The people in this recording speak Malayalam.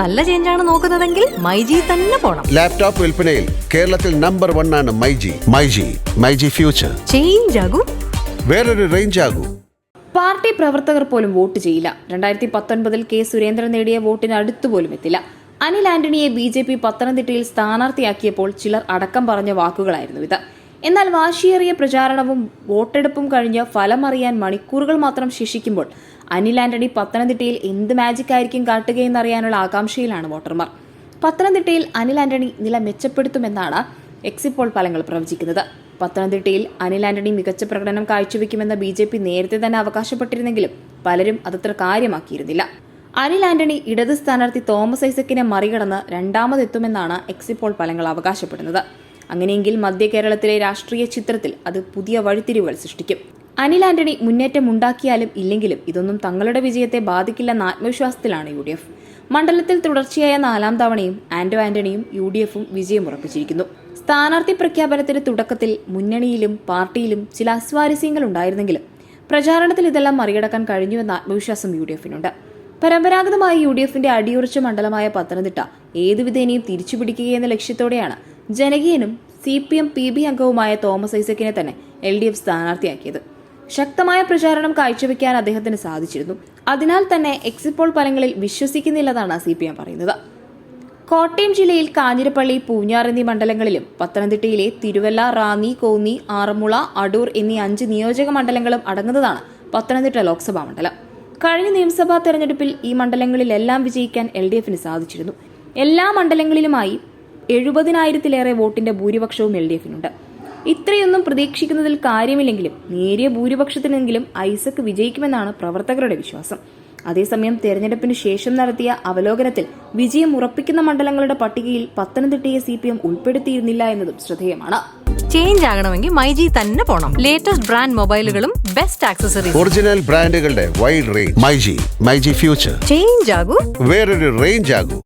നല്ല ചേഞ്ചാണ് നോക്കുന്നതെങ്കിൽ മൈജി തന്നെ പോണം. ലാപ്ടോപ്പ് വിൽപ്പനയിൽ കേരളത്തിൽ നമ്പർ വൺ ആണ് myG. MyG myG future change ആകും. വേറൊരു റേഞ്ച് ആകൂ. പാർട്ടി പ്രവർത്തകർ പോലും വോട്ട് ചെയ്യില്ല. രണ്ടായിരത്തി പത്തൊൻപതിൽ കെ സുരേന്ദ്രൻ നേടിയ വോട്ടിന് അടുത്തുപോലും എത്തില്ല. അനിൽ ആന്റണിയെ ബി ജെ പി പത്തനംതിട്ടയിൽ സ്ഥാനാർത്ഥിയാക്കിയപ്പോൾ ചിലർ അടക്കം പറഞ്ഞ വാക്കുകളായിരുന്നു ഇത്. എന്നാൽ വാശിയേറിയ പ്രചാരണവും വോട്ടെടുപ്പും കഴിഞ്ഞ് ഫലം അറിയാൻ മണിക്കൂറുകൾ മാത്രം ശേഷിക്കുമ്പോൾ അനിൽ ആന്റണി പത്തനംതിട്ടയിൽ എന്ത് മാജിക് ആയിരിക്കും കാട്ടുകയെന്നറിയാനുള്ള ആകാംക്ഷയിലാണ് വോട്ടർമാർ. പത്തനംതിട്ടയിൽ അനിൽ ആന്റണി നില മെച്ചപ്പെടുത്തുമെന്നാണ് എക്സിറ്റ് ഫലങ്ങൾ പ്രവചിക്കുന്നത്. പത്തനംതിട്ടയിൽ അനിൽ ആന്റണി മികച്ച പ്രകടനം കാഴ്ചവെക്കുമെന്ന് ബി ജെ പി നേരത്തെ തന്നെ അവകാശപ്പെട്ടിരുന്നെങ്കിലും പലരും അതത്ര കാര്യമാക്കിയിരുന്നില്ല. അനിൽ ആന്റണി ഇടത് സ്ഥാനാർത്ഥി തോമസ് ഐസക്കിനെ മറികടന്ന് രണ്ടാമതെത്തുമെന്നാണ് എക്സിറ്റ് പോൾ ഫലങ്ങൾ അവകാശപ്പെടുന്നത്. അങ്ങനെയെങ്കിൽ മധ്യ കേരളത്തിലെ രാഷ്ട്രീയ ചിത്രത്തിൽ അത് പുതിയ വഴിത്തിരിവുകൾ സൃഷ്ടിക്കും. അനിൽ ആന്റണി മുന്നേറ്റം ഉണ്ടാക്കിയാലും ഇല്ലെങ്കിലും ഇതൊന്നും തങ്ങളുടെ വിജയത്തെ ബാധിക്കില്ലെന്ന ആത്മവിശ്വാസത്തിലാണ് യു ഡി എഫ്. മണ്ഡലത്തിൽ തുടർച്ചയായ നാലാം തവണയും ആന്റോ ആന്റണിയും യു ഡി എഫും വിജയമുറപ്പിച്ചിരിക്കുന്നു സ്ഥാനാർത്ഥി പ്രഖ്യാപനത്തിന്റെ തുടക്കത്തിൽ മുന്നണിയിലും പാർട്ടിയിലും ചില അസ്വാരസ്യങ്ങൾ ഉണ്ടായിരുന്നെങ്കിലും പ്രചാരണത്തിൽ ഇതെല്ലാം മറികടക്കാൻ കഴിഞ്ഞുവെന്ന ആത്മവിശ്വാസം യു ഡി എഫിനുണ്ട്. പരമ്പരാഗതമായി യു ഡി എഫിന്റെ അടിയുറച്ച മണ്ഡലമായ പത്തനംതിട്ട ഏതുവിധേനയും തിരിച്ചുപിടിക്കുകയെന്ന ലക്ഷ്യത്തോടെയാണ് ജനകീയനും C P M P B അംഗവുമായ തോമസ് ഐസക്കിനെ തന്നെ എൽ ഡി എഫ് സ്ഥാനാർത്ഥിയാക്കിയത്. ശക്തമായ പ്രചാരണം കാഴ്ചവെക്കാൻ അദ്ദേഹത്തിന് സാധിച്ചിരുന്നു. അതിനാൽ തന്നെ എക്സിറ്റ് പോൾ ഫലങ്ങളിൽ വിശ്വസിക്കുന്നില്ലെന്നാണ് സി പി എം പറയുന്നത്. കോട്ടയം ജില്ലയിൽ കാഞ്ഞിരപ്പള്ളി പൂഞ്ഞാർ എന്നീ മണ്ഡലങ്ങളിലും പത്തനംതിട്ടയിലെ തിരുവല്ല റാന്നി കോന്നി ആറന്മുള അടൂർ എന്നീ അഞ്ച് നിയോജക മണ്ഡലങ്ങളും അടങ്ങുന്നതാണ് പത്തനംതിട്ട ലോക്സഭാ മണ്ഡലം. കഴിഞ്ഞ നിയമസഭാ തെരഞ്ഞെടുപ്പിൽ ഈ മണ്ഡലങ്ങളിലെല്ലാം വിജയിക്കാൻ എൽ ഡി എഫിന് സാധിച്ചിരുന്നു. എല്ലാ മണ്ഡലങ്ങളിലുമായി എഴുപതിനായിരത്തിലേറെ വോട്ടിന്റെ ഭൂരിപക്ഷവും എൽ ഡി എഫിനുണ്ട്. ഇത്രയൊന്നും പ്രതീക്ഷിക്കുന്നതിൽ കാര്യമില്ലെങ്കിലും നേരിയ ഭൂരിപക്ഷത്തിനെങ്കിലും ഐസക് വിജയിക്കുമെന്നാണ് പ്രവർത്തകരുടെ വിശ്വാസം. അതേസമയം തെരഞ്ഞെടുപ്പിന് ശേഷം നടത്തിയ അവലോകനത്തിൽ വിജയം ഉറപ്പിക്കുന്ന മണ്ഡലങ്ങളുടെ പട്ടികയിൽ പത്തനംതിട്ടയെ സി പി എം ഉൾപ്പെടുത്തിയിരുന്നില്ല എന്നതും ശ്രദ്ധേയമാണ്. ചേഞ്ച് ആകണമെങ്കിൽ മൈജി തന്നെ പോണം. ലേറ്റസ്റ്റ് ബ്രാൻഡ് മൊബൈലുകളും ബെസ്റ്റ് ആക്സസറീസ് ഒറിജിനൽ ബ്രാൻഡുകളുടെ wide range myG myG future change ആകൂ. വേറൊരു റേഞ്ച് ആകൂ.